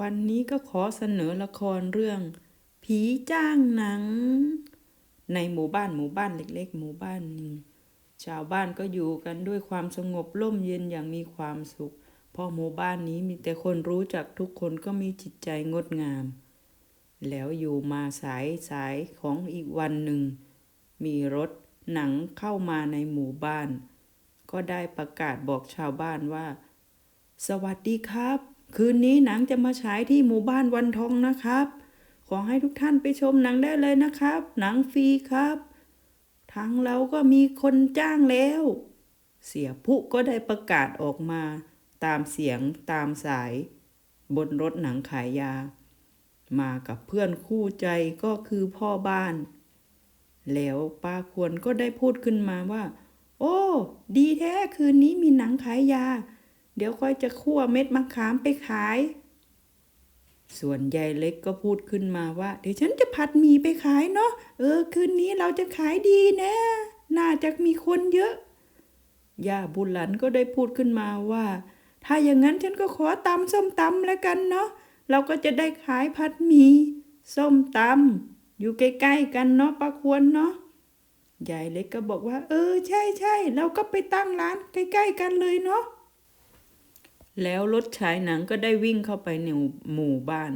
วันนี้ก็ขอเสนอละครเรื่อง ผีจ้างหนัง ในหมู่บ้านหมู่บ้านเล็ก ๆ หมู่บ้านหนึ่งชาวบ้านก็อยู่กันด้วยความสงบร่มเย็นอย่างมีความสุข เพราะหมู่บ้านนี้มีแต่คนรู้จักทุกคนก็มีจิตใจงดงาม แล้วอยู่มาสายสายของอีกวันหนึ่ง มีรถหนังเข้ามาในหมู่บ้าน ก็ได้ประกาศบอกชาวบ้านว่า สวัสดีครับ คืนนี้หนังจะมาฉายที่หมู่บ้านวันทองนะครับ ขอให้ทุกท่านไปชมหนังได้เลยนะครับ หนังฟรีครับทางเราก็มีคนจ้างแล้ว เสียผู้ก็ได้ประกาศออกมา ตามเสียงตามสาย บนรถหนังขายยา มากับเพื่อนคู่ใจก็คือพ่อบ้าน แล้วป้าควรก็ได้พูดขึ้นมาว่า โอ้ ดีแท้คืนนี้มีหนังขายยา เดี๋ยวค่อยจะคั่วเม็ดมะขามไปขาย ส่วนยายเล็กก็พูดขึ้นมาว่า เดี๋ยวฉันจะผัดหมี่ไปขายเนาะ เออ คืนนี้เราจะขายดีนะ น่าจะมีคนเยอะ ย่าบุญหลันก็ได้พูดขึ้นมาว่า ถ้าอย่างนั้นฉันก็ขอตำส้มตำแล้วกันเนาะ เราก็จะได้ขายผัดหมี่ส้มตำอยู่ใกล้ๆกันเนาะป้าควรเนาะยายเล็กก็บอกว่า เออ ใช่ใช่เราก็ไปตั้งร้านใกล้ ๆ กันเลยเนาะ แล้วรถฉายหนังก็ได้วิ่งเข้าไปในหมู่บ้าน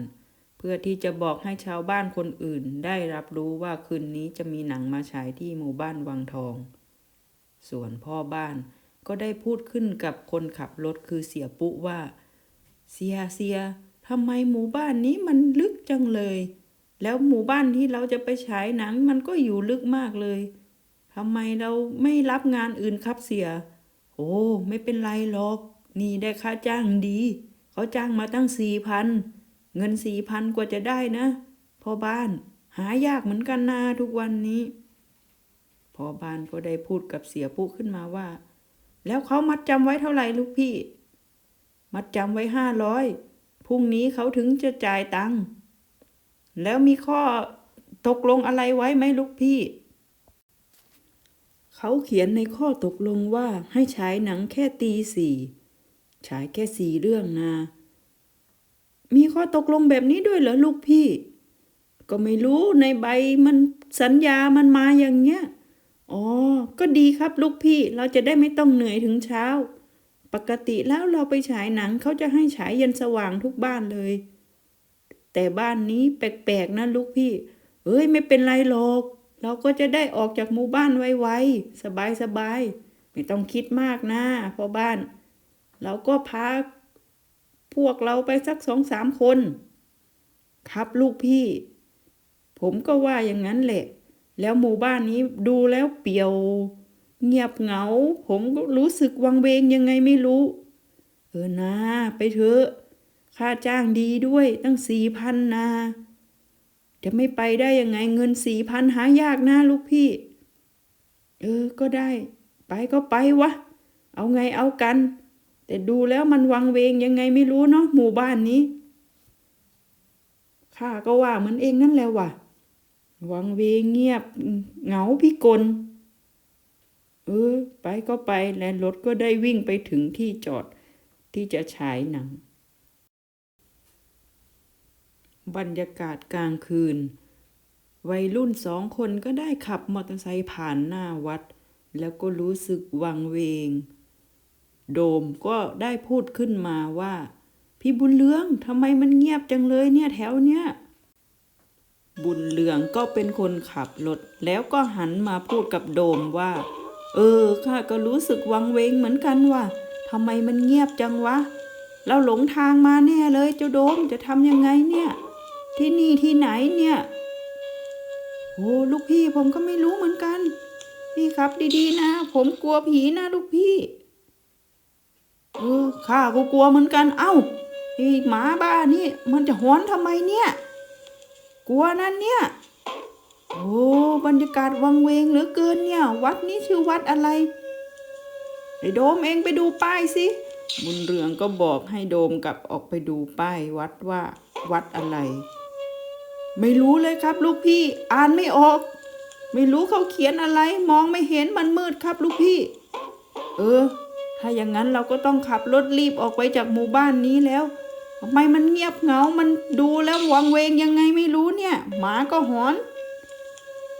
เพื่อที่จะบอกให้ชาวบ้านคนอื่น ได้รับรู้ว่าคืนนี้จะมีหนังมาฉายที่หมู่บ้านวังทอง ส่วนพ่อบ้านก็ได้พูดขึ้นกับคนขับรถคือเสียปุ๊ว่า เสียเสียทำไมหมู่บ้านนี้มันลึกจังเลย แล้วหมู่บ้านที่เราจะไปฉายหนังมันก็อยู่ลึกมากเลยทำไมเราไม่รับงานอื่นครับเสีย โอ้ ไม่เป็นไรหรอก นี่ได้ค่าจ้างดี เขาจ้างมาตั้งสี่พันเงินสี่พันกว่าจะได้นะพ่อบ้านหายากเหมือนกันนาทุกวันนี้พ่อบ้านก็ได้พูดกับเสียปุ๊ขึ้นมาว่า แล้วเขามัดจำไว้เท่าไหร่ลูกพี่ มัดจำไว้ห้าร้อยพรุ่งนี้เขาถึงจะจ่ายตังค์แล้วมีข้อตกลงอะไรไว้ไหมลูกพี่ เขาเขียนในข้อตกลงว่าให้ฉายหนังแค่ตีสี่ ฉายแค่สี่เรื่องนะ มีข้อตกลงแบบนี้ด้วยเหรอลูกพี่ ก็ไม่รู้ในใบมันสัญญามันมาอย่างเงี้ย อ๋อ ก็ดีครับลูกพี่ เราจะได้ไม่ต้องเหนื่อยถึงเช้า ปกติแล้วเราไปฉายหนังเขาจะให้ฉายเย็นสว่างทุกบ้านเลย แต่บ้านนี้แปลกๆนะลูกพี่ เอ้ยไม่เป็นไรหรอก เราก็จะได้ออกจากหมู่บ้านไวๆสบายๆ ไม่ต้องคิดมากนะพ่อบ้าน เราก็พาพวกเราไปสักสองสามคน ครับลูกพี่ ผมก็ว่าอย่างนั้นแหละ แล้วหมู่บ้านนี้ดูแล้วเปี่ยว เงียบเหงา ผมก็รู้สึกวังเวงยังไงไม่รู้ เออนะ ไปเถอะ ค่าจ้างดีด้วยตั้งสี่พันนา จะไม่ไปได้ยังไงเงินสี่พันหายากนะลูกพี่ เออ ก็ได้ ไปก็ไปวะ เอาไงเอากัน แต่ดูแล้วมันวังเวงยังไงไม่รู้เนาะหมู่บ้านนี้ข้าก็ว่าเหมือนเองนั่นแหละว่ะ วังเวงเงียบเหงาพิกล เออ ไปก็ไปและรถก็ได้วิ่งไปถึงที่จอดที่จะฉายหนัง บรรยากาศกลางคืน วัยรุ่นสองคนก็ได้ขับมอเตอร์ไซค์ผ่านหน้าวัด แล้วก็รู้สึกวังเวง โดมก็ได้พูดขึ้นมาว่า พี่บุญเลืองทำไมมันเงียบจังเลยเนี่ยแถวเนี้ยบุญเลืองก็เป็นคนขับรถแล้วก็หันมาพูดกับโดมว่า เออข้าก็รู้สึกวังเวงเหมือนกันว่าทำไมมันเงียบจังวะ เราหลงทางมาแน่เลยเจ้าโดมจะทำยังไงเนี่ย ที่นี่ที่ไหนเนี่ยโอ้ลูกพี่ผมก็ไม่รู้เหมือนกัน พี่ครับดีๆนะ ผมกลัวผีนะลูกพี่ เออข้าก็กลัวเหมือนกัน เอ้าไอ้หมาบ้านี่มันจะหอนทำไมเนี่ย กลัวนั่นเนี่ย โอ้บรรยากาศวังเวงเหลือเกินเนี่ย วัดนี้ชื่อวัดอะไรไอ้โดมเองไปดูป้ายสิบุญเรืองก็บอกให้โดมกลับออกไปดูป้ายวัดว่าวัดอะไร ไม่รู้เลยครับ ลูกพี่อ่านไม่ออก ไม่รู้เขาเขียนอะไร มองไม่เห็นมันมืดครับ ลูกพี่ เออ ถ้าอย่างนั้นเราก็ต้องขับรถรีบออกไปจากหมู่บ้านนี้แล้วทำไมมันเงียบเหงา มันดูแล้ววังเวงยังไงไม่รู้เนี่ย หมาก็หอน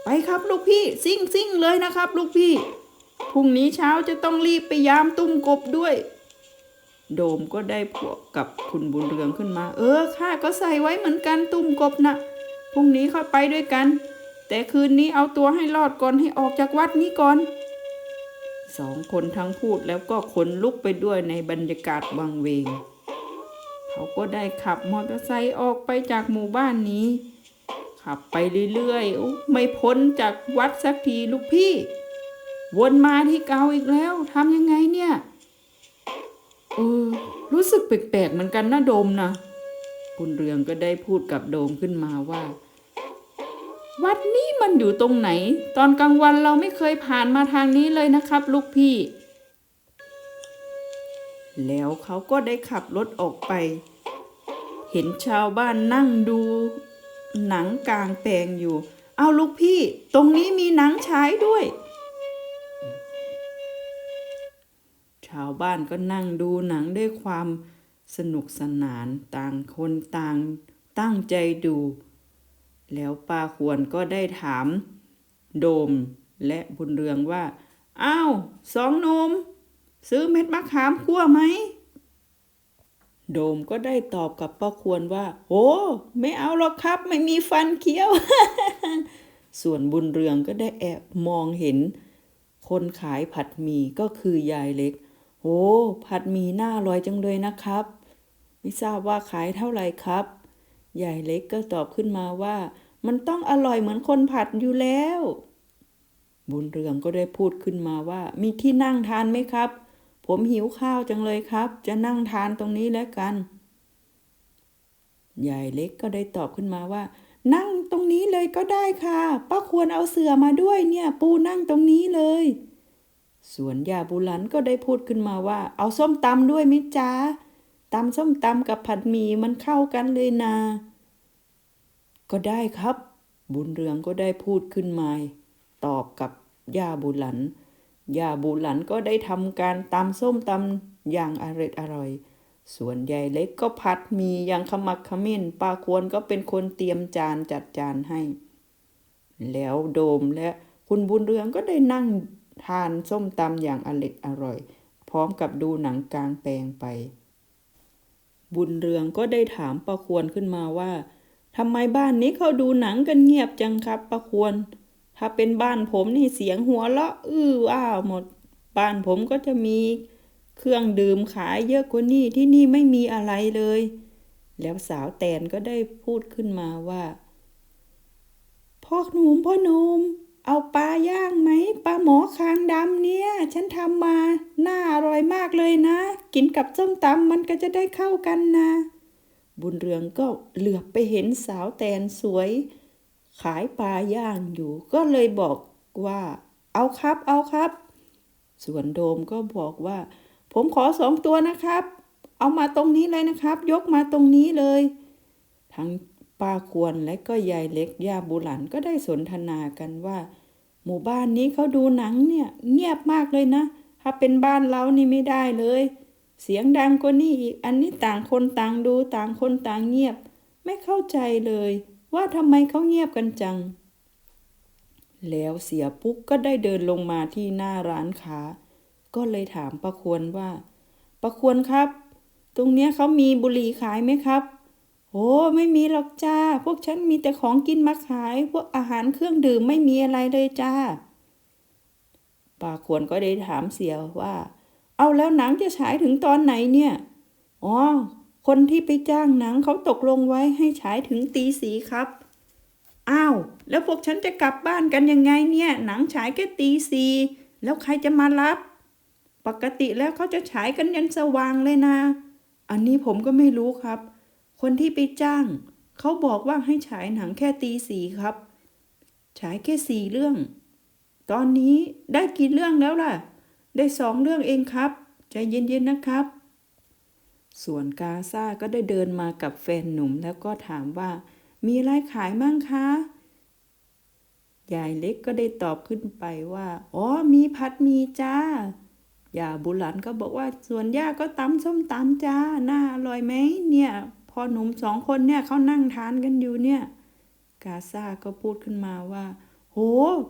ไปครับลูกพี่ ซิ่งซิ่งเลยนะครับ ลูกพี่ พรุ่งนี้เช้าจะต้องรีบไปยามตุ้มกบด้วย โดมก็ได้พวกกับคุณบุญเรืองขึ้นมา เออข้าก็ใส่ไว้เหมือนกันตุ้มกบนะพรุ่งนี้ค่อยไปด้วยกัน แต่คืนนี้เอาตัวให้รอดก่อนให้ออกจากวัดนี้ก่อน สองคนทั้งพูดแล้วก็ขนลุกไปด้วยในบรรยากาศวังเวง เขาก็ได้ขับมอเตอร์ไซค์ออกไปจากหมู่บ้านนี้ ขับไปเรื่อยๆไม่พ้นจากวัดสักทีลูกพี่ วนมาที่เก่าอีกแล้วทำยังไงเนี่ยเออรู้สึกแปลกๆเหมือนกันนะโดมนะคุณเรืองก็ได้พูดกับโดมขึ้นมาว่า วัดนี้มันอยู่ตรงไหน ตอนกลางวันเราไม่เคยผ่านมาทางนี้เลยนะครับ ลูกพี่ แล้วเขาก็ได้ขับรถออกไป เห็นชาวบ้านนั่งดู หนังกลางแปลงอยู่ เอาลูกพี่ ตรงนี้มีหนังฉายด้วย ชาวบ้านก็นั่งดูหนังด้วยความสนุกสนานต่างคนต่างตั้งใจดู แล้วป้าควรก็ได้ถาม โดมและบุญเรืองว่า อ้าวสองนม ซื้อเม็ดมะขามคั่วไหม โดมก็ได้ตอบกับป้าควรว่า โอ้ไม่เอาหรอกครับ ไม่มีฟันเคี้ยว ส่วนบุญเรืองก็ได้แอบมองเห็น คนขายผัดหมี่ก็คือยายเล็ก โอ้ผัดหมี่น่าอร่อยจังเลยนะครับ ไม่ทราบว่าขายเท่าไหร่ครับ ยายเล็กก็ตอบขึ้นมาว่า มันต้องอร่อยเหมือนคนผัดอยู่แล้ว บุญเรืองก็ได้พูดขึ้นมาว่า มีที่นั่งทานไหมครับ ผมหิวข้าวจังเลยครับ จะนั่งทานตรงนี้แล้วกัน ยายเล็กก็ได้ตอบขึ้นมาว่า นั่งตรงนี้เลยก็ได้ค่ะป้าควรเอาเสื่อมาด้วยเนี่ย ปูนั่งตรงนี้เลย ส่วนยาบุหลันก็ได้พูดขึ้นมาว่า เอาส้มตำด้วยมิจ้า ตำส้มตำกับผัดหมี่มันเข้ากันเลยนา ก็ได้ครับ บุญเรืองก็ได้พูดขึ้นมา ตอบกับย่าบุหลัน ย่าบุหลันก็ได้ทำการตำส้มตำอย่างอร่อยอร่อย ส่วนยายเล็กก็ผัดหมีอย่างขมักขมิ้นป้าควรก็เป็นคนเตรียมจานจัดจานให้ แล้วโดมและคุณบุญเรืองก็ได้นั่งทานส้มตำอย่างอร็ดอร่อย พร้อมกับดูหนังกลางแปลงไป บุญเรืองก็ได้ถามป้าควรขึ้นมาว่าทำไมบ้านนี้เขาดูหนังกันเงียบจังครับป้าควร ถ้าเป็นบ้านผมนี่เสียงหัวเราะอื้ออ้าวหมด บ้านผมก็จะมี เครื่องดื่มขายเยอะกว่านี่ที่นี่ไม่มีอะไรเลย แล้วสาวแตนก็ได้พูดขึ้นมาว่าพ่อหนุ่มพ่อหนุ่ม เอาปลาย่างไหมปลาหมอคางดำเนี่ย ฉันทำมาน่าอร่อยมากเลยนะ กินกับส้มตำมันก็จะได้เข้ากันนะ บุญเรืองก็เหลือบไปเห็นสาวแตนสวย ขายปลาย่างอยู่ ก็เลยบอกว่า เอาครับ เอาครับ ส่วนโดมก็บอกว่า ผมขอสองตัวนะครับ เอามาตรงนี้เลยนะครับ ยกมาตรงนี้เลย ทั้งป้าควรและก็ยายเล็กย่าบุหลันก็ได้สนทนากันว่า หมู่บ้านนี้เขาดูหนังเนี่ย เงียบมากเลยนะ ถ้าเป็นบ้านเรานี่ไม่ได้เลย เสียงดังกว่านี่อีก อันนี้ต่างคนต่างดูต่างคนต่างเงียบ ไม่เข้าใจเลย ว่าทำไมเขาเงียบกันจัง แล้วเสียปุ๊กก็ได้เดินลงมาที่หน้าร้านค้า ก็เลยถามประควรว่า ประควรครับ ตรงเนี้ยเขามีบุหรี่ขายไหมครับ โอ้ไม่มีหรอกจ้า พวกฉันมีแต่ของกินมาขาย พวกอาหารเครื่องดื่มไม่มีอะไรเลยจ้าป้าควรก็ได้ถามเสียว่า เอาแล้วหนังจะฉายถึงตอนไหนเนี่ย อ๋อ คนที่ไปจ้างหนังเขาตกลงไว้ให้ฉายถึงตีสีครับ อ้าว แล้วพวกฉันจะกลับบ้านกันยังไงเนี่ย หนังฉายแค่ตีสีแล้วใครจะมารับ ปกติแล้วเขาจะฉายกันยันสว่างเลยนะ อันนี้ผมก็ไม่รู้ครับ คนที่ไปจ้าง เขาบอกว่าให้ฉายหนังแค่ตีสีครับ ฉายแค่สี่เรื่อง ตอนนี้ได้กี่เรื่องแล้วล่ะ ได้สองเรื่องเองครับ ใจเย็นๆนะครับ ส่วนกาซาก็ได้เดินมากับแฟนหนุ่มแล้วก็ถามว่า มีอะไรขายมั่งคะยายเล็กก็ได้ตอบขึ้นไปว่า อ๋อ มีผัดมีจ้าย่าบุหลันก็บอกว่าส่วนย่าก็ตำส้มตำจ้า น่าอร่อยไหมเนี่ย พอหนุ่มสองคนเนี่ยเขานั่งทานกันอยู่เนี่ย กาซาก็พูดขึ้นมาว่า โห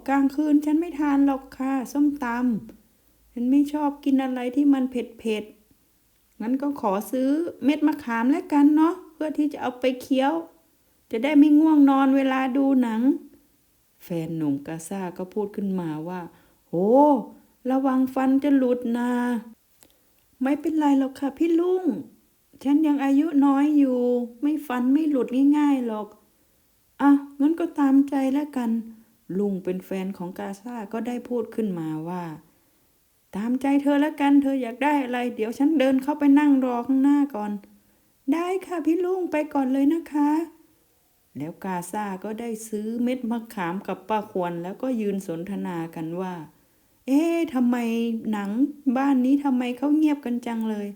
กลางคืนฉันไม่ทานหรอกค่ะ ส้มตำฉันไม่ชอบกินอะไรที่มันเผ็ดเผ็ดๆงั้นก็ขอซื้อเม็ดมะขามแล้วกันเนาะเพื่อที่จะเอาไปเคี้ยว จะได้ไม่ง่วงนอนเวลาดูหนัง แฟนหนุ่มกาซาก็พูดขึ้นมาว่า โห ระวังฟันจะหลุดนะไม่เป็นไรหรอกค่ะพี่ลุง ฉันยังอายุน้อยอยู่ ไม่ฟันไม่หลุดง่ายๆหรอกอะงั้นก็ตามใจแล้วกัน ลุงเป็นแฟนของกาซาก็ได้พูดขึ้นมาว่า ตามใจเธอแล้วกัน เธออยากได้อะไร เดี๋ยวฉันเดินเข้าไปนั่งรอข้างหน้าก่อน ได้ค่ะพี่ลุงไปก่อนเลยนะคะ แล้วกาซาก็ได้ซื้อเม็ดมะขามกับป้าควรแล้วก็ยืนสนทนากันว่า เอ๊ะทำไมหนังบ้านนี้ทำไมเขาเงียบกันจังเลย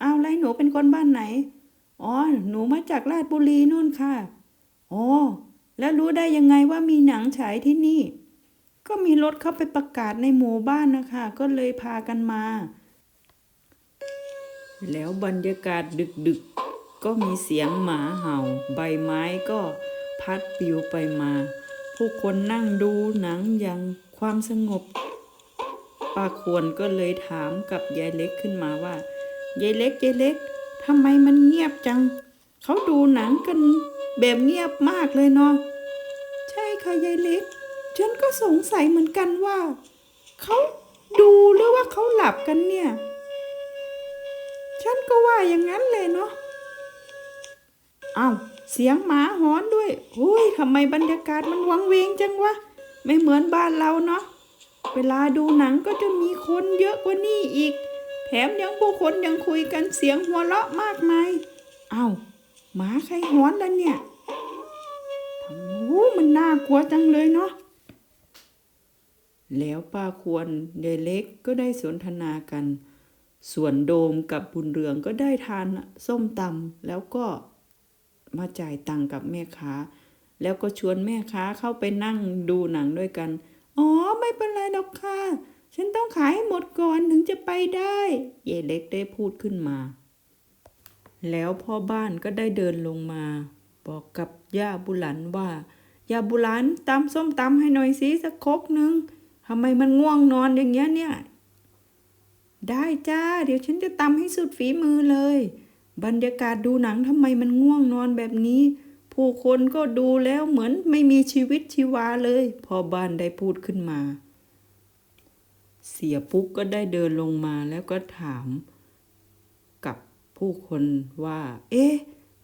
เอาวแล้วหนูเป็นคนบ้านไหน อ๋อ หนูมาจากราชบุรีนู่นค่ะอ๋อแล้วรู้ได้ยังไงว่ามีหนังฉายที่นี่ ก็มีรถเข้าไปประกาศในหมู่บ้านนะคะ ก็เลยพากันมา แล้วบรรยากาศดึกๆ ก็มีเสียงหมาเห่า ใบไม้ก็พัดปลิวไปมา ผู้คนนั่งดูหนังอย่างความสงบป้าควรก็เลยถามกับยายเล็กขึ้นมาว่า ยายเล็กยายเล็กทำไมมันเงียบจัง เขาดูหนังกันแบบเงียบมากเลยเนาะใช่ค่ะยายเล็ก ฉันก็สงสัยเหมือนกันว่า เขาดูหรือว่าเขาหลับกันเนี่ย ฉันก็ว่าอย่างนั้นเลยเนาะอ้าวเสียงหมาหอนด้วยโอ้ยทำไมบรรยากาศมันวังเวงจังวะ ไม่เหมือนบ้านเราเนาะ เวลาดูหนังก็จะมีคนเยอะกว่านี้อีก แถมยังผู้คนยังคุยกันเสียงหัวเราะมากมาย เอ้าหมาใครหอนแล้วเนี่ยโอ้มันน่ากลัวจังเลยเนาะ แล้วป้าควรยายเล็กก็ได้สนทนากัน ส่วนโดมกับบุญเรืองก็ได้ทานส้มตำแล้วก็มาจ่ายตังค์กับแม่ค้า แล้วก็ชวนแม่ค้าเข้าไปนั่งดูหนังด้วยกัน อ๋อ ไม่เป็นไรหรอกค่ะ ฉันต้องขายให้หมดก่อนถึงจะไปได้ยายเล็กได้พูดขึ้นมา แล้วพ่อบ้านก็ได้เดินลงมา บอกกับย่าบุหลันว่าย่าบุหลันตำส้มตำให้หน่อยสิสักครกหนึ่งทำไมมันง่วงนอนอย่างเงี้ยเนี่ย ได้จ้า เดี๋ยวฉันจะตำให้สุดฝีมือเลย บรรยากาศดูหนังทำไมมันง่วงนอนแบบนี้ ผู้คนก็ดูแล้วเหมือนไม่มีชีวิตชีวาเลย พอบ้านได้พูดขึ้นมา เสียปุ๊กก็ได้เดินลงมาแล้วก็ถาม กับผู้คนว่า เอ๊ะ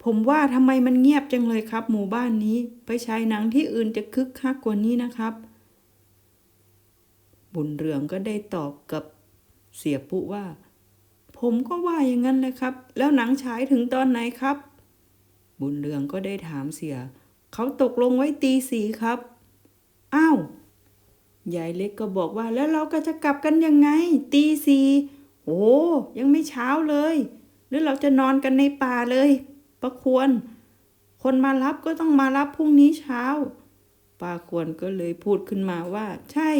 ผมว่าทำไมมันเงียบจังเลยครับ หมู่บ้านนี้ ไปฉายหนังที่อื่นจะคึกคักกว่านี้นะครับ บุญเรืองก็ได้ตอบกับเสียปุ๊ว่า ผมก็ว่าอย่างนั้นเลยครับ แล้วหนังฉายถึงตอนไหนครับ บุญเรืองก็ได้ถามเสีย เขาตกลงไว้ตีสี่ครับ อ้าว ยายเล็กก็บอกว่าแล้วเราก็จะกลับกันยังไง ตีสี่โอ้ยังไม่เช้าเลย หรือเราจะนอนกันในป่าเลย ประควร คนมารับก็ต้องมารับพรุ่งนี้เช้าป้าควรก็เลยพูดขึ้นมาว่า ใช่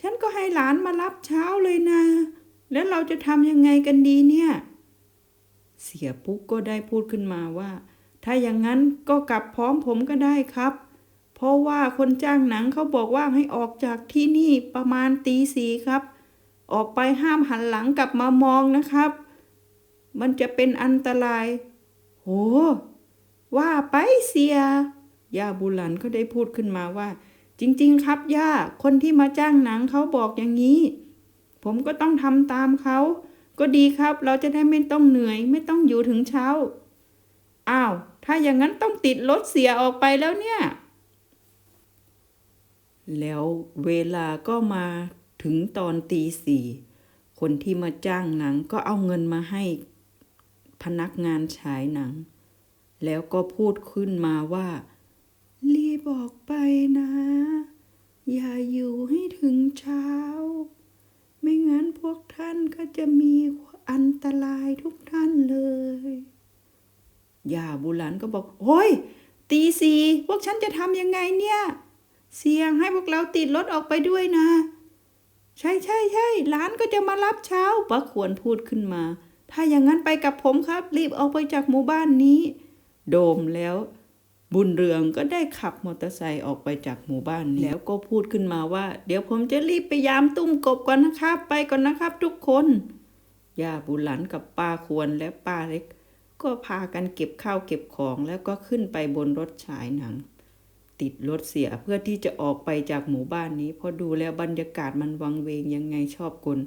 ฉันก็ให้หลานมารับเช้าเลยนะ แล้วเราจะทำยังไงกันดีเนี่ย เสียปุ๊กก็ได้พูดขึ้นมาว่า ถ้าอย่างนั้นก็กลับพร้อมผมก็ได้ครับ ราะว่าคนจ้างหนังเขาบอกว่าให้ออกจากที่นี่ประมาณตีสี่ครับ ออกไปห้ามหันหลังกลับมามองนะครับ มันจะเป็นอันตราย โห ว่าไปเสีย ย่าบุหลันก็ได้พูดขึ้นมาว่า จริง ๆ ครับย่า คนที่มาจ้างหนังเขาบอกอย่างนี้ ผมก็ต้องทำตามเขา ก็ดีครับ เราจะได้ไม่ต้องเหนื่อย ไม่ต้องอยู่ถึงเช้า อ้าว ถ้าอย่างนั้นต้องติดรถเสียออกไปแล้วเนี่ย แล้วเวลาก็มาถึงตอนตีสี่คนที่มาจ้างหนังก็เอาเงินมาให้พนักงานฉายหนัง แล้วก็พูดขึ้นมาว่า รีบออกไปนะ อย่าอยู่ให้ถึงเช้า ไม่งั้นพวกท่านก็จะมีอันตรายทุกท่านเลยย่าบุหลันก็บอกโอ้ยตีสี่พวกฉันจะทำยังไงเนี่ย เสี่ยงให้พวกเราติดรถออกไปด้วยนะ ใช่ใช่ใช่หลานก็จะมารับเช้าป้าควรพูดขึ้นมา ถ้าอย่างนั้นไปกับผมครับ รีบออกไปจากหมู่บ้านนี้ โดมแล้ว บุญเรืองก็ได้ขับมอเตอร์ไซค์ออกไปจากหมู่บ้านนี้แล้วก็พูดขึ้นมาว่า เดี๋ยวผมจะรีบไปยามตุ้มกบก่อนนะครับ ไปก่อนนะครับ ทุกคนย่าบุหลันกับป้าควรและป้าเล็ก ก็พากันเก็บข้าวเก็บของแล้วก็ขึ้นไปบนรถฉายหนัง ติดรถเสียเพื่อที่จะออกไปจากหมู่บ้านนี้เพราะดูแล้วบรรยากาศมันวังเวงยังไงชอบกล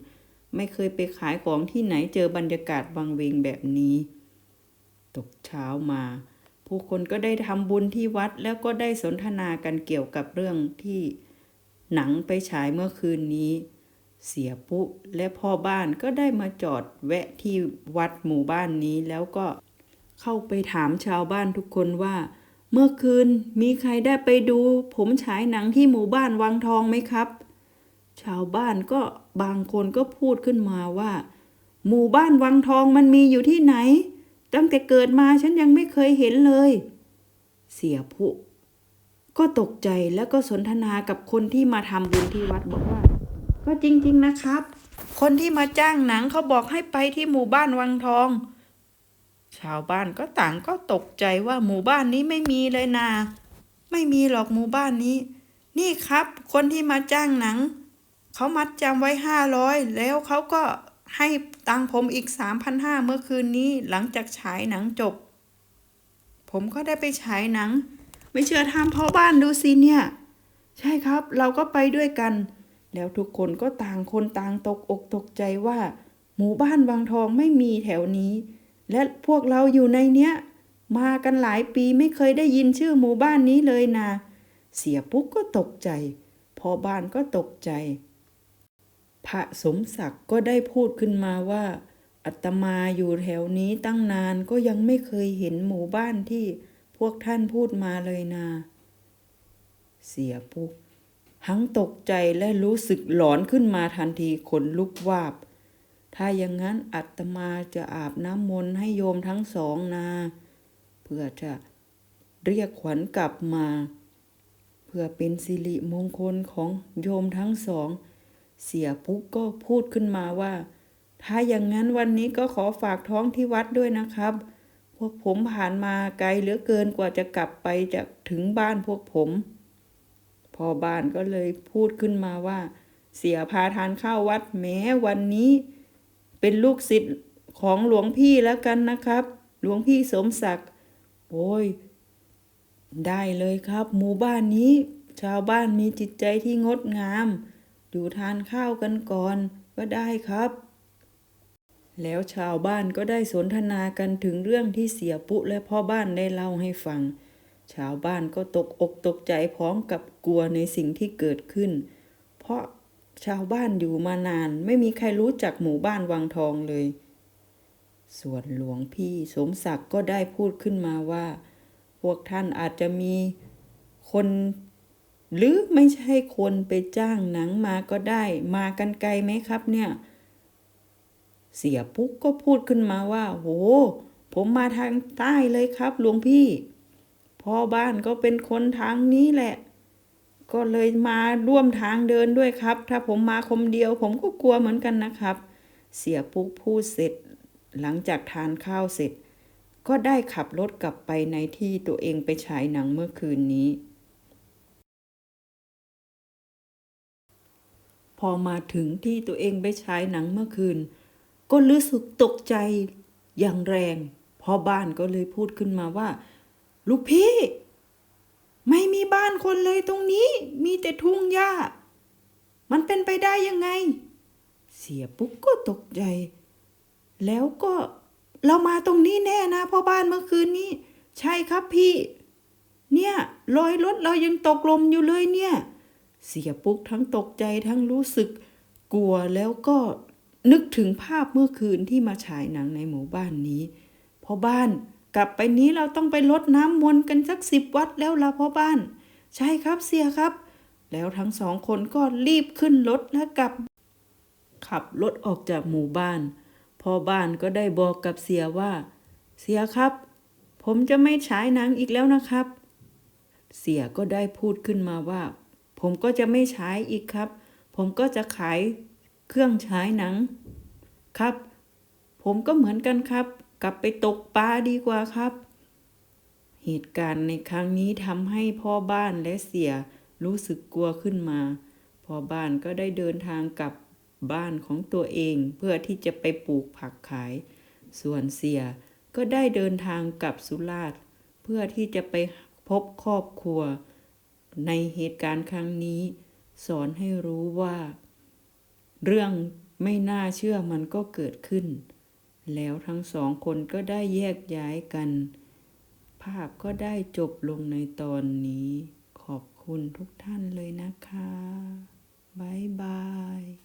ไม่เคยไปขายของที่ไหนเจอบรรยากาศวังเวงแบบนี้ ตกเช้ามา ผู้คนก็ได้ทำบุญที่วัดแล้วก็ได้สนทนากันเกี่ยวกับเรื่องที่หนังไปฉายเมื่อคืนนี้ เสียปุ๊และพ่อบ้านก็ได้มาจอดแวะที่วัดหมู่บ้านนี้แล้วก็เข้าไปถามชาวบ้านทุกคนว่า เมื่อคืนมีใครได้ไปดู ผมฉายหนังที่หมู่บ้านวังทองไหมครับ ชาวบ้านก็บางคนก็พูดขึ้นมาว่า หมู่บ้านวังทองมันมีอยู่ที่ไหน ตั้งแต่เกิดมาฉันยังไม่เคยเห็นเลย เสียผู้ก็ตกใจแล้วก็สนทนากับคนที่มาทำบุญที่วัดบอกว่า ก็จริง ๆนะครับ คนที่มาจ้างหนังเขาบอกให้ไปที่หมู่บ้านวังทอง ชาวบ้านก็ต่างก็ตกใจว่าหมู่บ้านนี้ไม่มีเลยนา ไม่มีหรอกหมู่บ้านนี้ นี่ครับ คนที่มาจ้างหนัง เขามัดจำไว้ห้าร้อยแล้วเขาก็ให้ตังผมอีกสามพันห้าเมื่อคืนนี้หลังจากฉายหนังจบ ผมก็ได้ไปฉายหนัง ไม่เชื่อทำพ่อบ้านดูสิเนี่ย ใช่ครับ เราก็ไปด้วยกัน แล้วทุกคนก็ต่างคนต่างตกอกตกใจว่า หมู่บ้านวังทองไม่มีแถวนี้ และพวกเราอยู่ในเนี้ย มากันหลายปีไม่เคยได้ยินชื่อหมู่บ้านนี้เลยนะ เสียปุ๊กก็ตกใจ พอบ้านก็ตกใจ พระสมศักดิ์ก็ได้พูดขึ้นมาว่า อัตมาอยู่แถวนี้ตั้งนานก็ยังไม่เคยเห็นหมู่บ้านที่พวกท่านพูดมาเลยนา เสียปุ๊กทั้งตกใจและรู้สึกหลอนขึ้นมาทันทีขนลุกวาบ ถ้าอย่างนั้นอัตมาจะอาบน้ำมนต์ให้โยมทั้งสองนา เพื่อจะเรียกขวัญกลับมา เพื่อเป็นสิริมงคลของโยมทั้งสอง เสียปุ๊กก็พูดขึ้นมาว่า ถ้าอย่างนั้นวันนี้ก็ขอฝากท้องที่วัดด้วยนะครับ พวกผมผ่านมาไกลเหลือเกินกว่าจะกลับไปจะถึงบ้านพวกผม พอบ้านก็เลยพูดขึ้นมาว่า เสียพาทานข้าววัดแม้วันนี้ เป็นลูกศิษย์ของหลวงพี่แล้วกันนะครับ หลวงพี่สมศักดิ์โอ้ย ได้เลยครับ หมู่บ้านนี้ ชาวบ้านมีจิตใจที่งดงาม อยู่ทานข้าวกันก่อนก็ได้ครับ แล้วชาวบ้านก็ได้สนทนากันถึงเรื่องที่เสียปุและพ่อบ้านได้เล่าให้ฟัง ชาวบ้านก็ตกอกตกใจพร้อมกับกลัวในสิ่งที่เกิดขึ้น เพราะ ชาวบ้านอยู่มานาน ไม่มีใครรู้จักหมู่บ้านวังทองเลย ส่วนหลวงพี่สมศักดิ์ก็ได้พูดขึ้นมาว่า พวกท่านอาจจะมีคน หรือไม่ใช่คนไปจ้างหนังมาก็ได้ มากันไกลไหมครับเนี่ย เสียปุ๊กก็พูดขึ้นมาว่า โห ผมมาทางใต้เลยครับหลวงพี่พ่อบ้านก็เป็นคนทางนี้แหละ ก็เลยมาร่วมทางเดินด้วยครับ ถ้าผมมาคนเดียว ผมก็กลัวเหมือนกันนะครับ เสียปุ๊กพูดเสร็จ หลังจากทานข้าวเสร็จ ก็ได้ขับรถกลับไปในที่ตัวเองไปฉายหนังเมื่อคืนนี้ พอมาถึงที่ตัวเองไปฉายหนังเมื่อคืน ก็รู้สึกตกใจอย่างแรงพ่อบ้านก็เลยพูดขึ้นมาว่า ลูกพี่ ไม่มีบ้านคนเลยตรงนี้มีแต่ทุ่งหญ้า มันเป็นไปได้ยังไง เสียปุ๊กก็ตกใจ แล้วก็เรามาตรงนี้แน่นะพ่อบ้านเมื่อคืนนี้ ใช่ครับพี่ เนี่ยรอยรถเรายังตกลมอยู่เลยเนี่ย เสียปุ๊กทั้งตกใจทั้งรู้สึก กลัวแล้วก็นึกถึงภาพเมื่อคืนที่มาฉายหนังในหมู่บ้านนี้พ่อบ้าน กลับไปนี้เราต้องไปลดน้ำมนต์กันสักสิบวัดแล้วละพ่อบ้าน ใช่ครับเสียครับ แล้วทั้งสองคนก็รีบขึ้นรถและกลับ ขับรถออกจากหมู่บ้านพ่อบ้านก็ได้บอกกับเสียว่า เสียครับ ผมจะไม่ฉายหนังอีกแล้วนะครับ เสียก็ได้พูดขึ้นมาว่า ผมก็จะไม่ฉายอีกครับ ผมก็จะขายเครื่องฉายหนัง ครับ ผมก็เหมือนกันครับ กลับไปตกปลาดีกว่าครับ เหตุการณ์ในครั้งนี้ทำให้พ่อบ้านและเสียรู้สึกกลัวขึ้นมา พ่อบ้านก็ได้เดินทางกลับบ้านของตัวเองเพื่อที่จะไปปลูกผักขาย ส่วนเสียก็ได้เดินทางกลับสุราษฎร์เพื่อที่จะไปพบครอบครัว ในเหตุการณ์ครั้งนี้ สอนให้รู้ว่า เรื่องไม่น่าเชื่อมันก็เกิดขึ้น แล้วทั้งสองคนก็ได้แยกย้ายกัน ภาพก็ได้จบลงในตอนนี้ ขอบคุณทุกท่านเลยนะคะ บ๊ายบาย